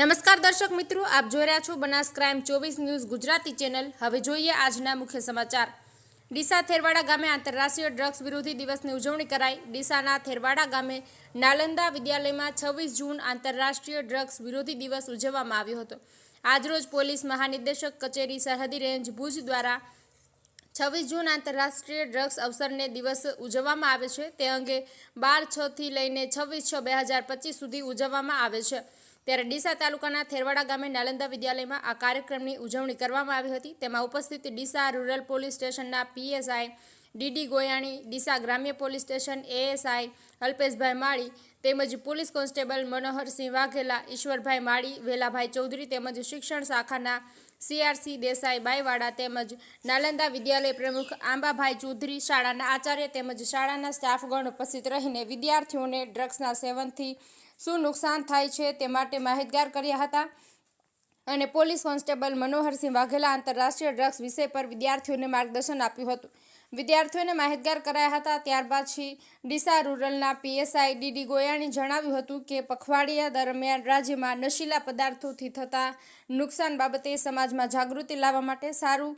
નમસ્કાર દર્શક મિત્રો, આપ જોઈ રહ્યા છો બનાસ ક્રાઇમ ચોવીસ ન્યૂઝ ગુજરાતી ચેનલ. હવે જોઈએ આજના મુખ્ય સમાચાર. ડીસા થેરવાડા ગામે આંતરરાષ્ટ્રીય ડ્રગ્સ વિરોધી દિવસની ઉજવણી કરાઈ. ડીસાના થેરવાડા ગામે નાલંદા વિદ્યાલયમાં છવ્વીસ જૂન આંતરરાષ્ટ્રીય ડ્રગ્સ વિરોધી દિવસ ઉજવવામાં આવ્યો હતો. આજરોજ પોલીસ મહાનિદેશક કચેરી સરહદી રેન્જ ભુજ દ્વારા છવ્વીસ જૂન આંતરરાષ્ટ્રીય ડ્રગ્સ અવસરને દિવસ ઉજવવામાં આવે છે. તે અંગે બાર છથી લઈને છવ્વીસ છ બે હજાર પચીસ સુધી ઉજવવામાં આવે છે. ત્યારે ડીસા તાલુકાના થેરવાડા ગામે નાલંદા વિદ્યાલયમાં આ કાર્યક્રમની ઉજવણી કરવામાં આવી હતી. તેમાં ઉપસ્થિત ડીસા રૂરલ પોલીસ સ્ટેશનના પીએસઆઈ ડીડી ગોયાણી, ડીસા ગ્રામ્ય police station ASI Alpeshbhai Mali તેમજ પોલીસ કોન્સ્ટેબલ મનોહરસિંહ વાઘેલા, ઈશ્વરભાઈ માળી, વેલાભાઈ ચૌધરી તેમજ શિક્ષણ શાખાના સીઆરસી દેસાઈ બાઈવાડા તેમજ નાલંદા વિદ્યાલય પ્રમુખ આંબાભાઈ ચૌધરી, શાળાના આચાર્ય તેમજ શાળાના સ્ટાફગણ ઉપસ્થિત રહીને વિદ્યાર્થીઓને ડ્રગ્સના સેવનથી શું નુકસાન થાય છે તે માટે માહિતગાર કર્યા હતા. અને પોલીસ કોન્સ્ટેબલ મનોહરસિંહ વાઘેલા આંતરરાષ્ટ્રીય ડ્રગ્સ વિષય પર વિદ્યાર્થીઓને માર્ગદર્શન આપ્યું હતું. વિદ્યાર્થીઓને માહિતગાર કરાયા હતા. ત્યારબાદ શ્રી ડીસા રૂરલના પીએસઆઈ ડીડી ગોયાણી જણાવ્યું હતું કે પખવાડિયા દરમિયાન રાજ્યમાં નશીલા પદાર્થોથી થતા નુકસાન બાબતે સમાજમાં જાગૃતિ લાવવા માટે સારું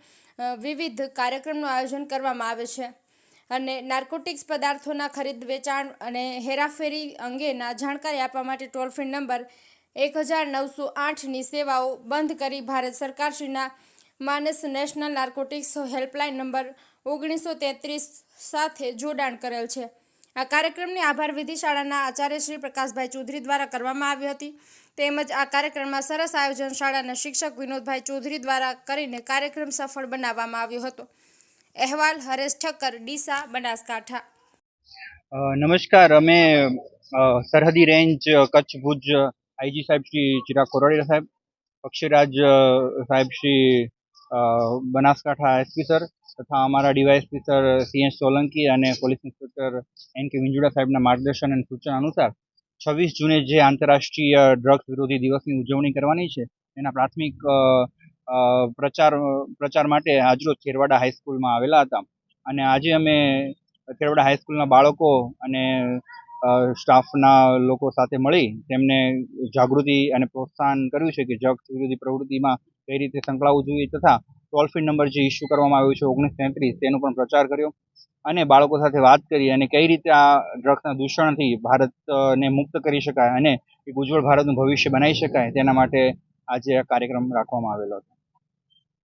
વિવિધ કાર્યક્રમનું આયોજન કરવામાં આવે છે. અને નાર્કોટિક્સ પદાર્થોના ખરીદ, વેચાણ અને હેરાફેરી અંગેના જાણકારી આપવા માટે ટોલ ફ્રી નંબર એક હજાર નવસો આઠની સેવાઓ બંધ કરી ભારત સરકારશ્રીના માનસ નેશનલ નાર્કોટિક્સ હેલ્પલાઇન નંબર ઓગણીસો તેત્રીસ સાથે જોડાણ કરેલ છે. આ કાર્યક્રમની આભાર વિધિ શાળાના આચાર્ય શ્રી પ્રકાશભાઈ ચૌધરી દ્વારા કરવામાં આવી હતી. તેમજ આ કાર્યક્રમમાં સરસ આયોજન શાળાના શિક્ષક વિનોદભાઈ ચૌધરી દ્વારા કરીને કાર્યક્રમ સફળ બનાવવામાં આવ્યો હતો. અહેવાલ, હરેશ ઠક્કર, ડીસા, બનાસકાંઠા. નમસ્કાર. અમે સરહદી રેન્જ, કચ્છ ભુજ, આઈજી સાહેબ શ્રી ચિરાગ કોરડિયા સાહેબ પક્ષીરાજ સાહેબ શ્રી બનાસકાંઠા એસપી સર તથા અમારા ડીવાયએસપી સર સીએસ સોલંકી અને પોલીસ ઇન્સ્પેક્ટર એન કે વિંજુડા સાહેબના માર્ગદર્શન અને સૂચના અનુસાર છવ્વીસ જૂને જે આંતરરાષ્ટ્રીય ડ્રગ્સ વિરોધી દિવસની ઉજવણી કરવાની છે, એના પ્રાથમિક પ્રચાર પ્રચાર માટે આજરોજ ખેરવાડા હાઈસ્કૂલમાં આવેલા હતા. અને આજે અમે ખેરવાડા હાઈસ્કૂલના બાળકો અને સ્ટાફના લોકો સાથે મળી તેમને જાગૃતિ અને પ્રોત્સાહન કર્યું છે કે જગ વિરોધી પ્રવૃત્તિમાં કઈ રીતે સંકળાવવું જોઈએ તથા ટોલ ફ્રી નંબર જે ઇસ્યુ કરવામાં આવ્યો છે ઓગણીસ તેત્રીસ તેનો પણ પ્રચાર કર્યો. અને બાળકો સાથે વાત કરી અને કઈ રીતે આ ડ્રગ્સના દૂષણથી ભારતને મુક્ત કરી શકાય અને એક ઉજ્જવળ ભારતનું ભવિષ્ય બનાવી શકાય તેના માટે આજે આ કાર્યક્રમ રાખવામાં આવેલો હતો.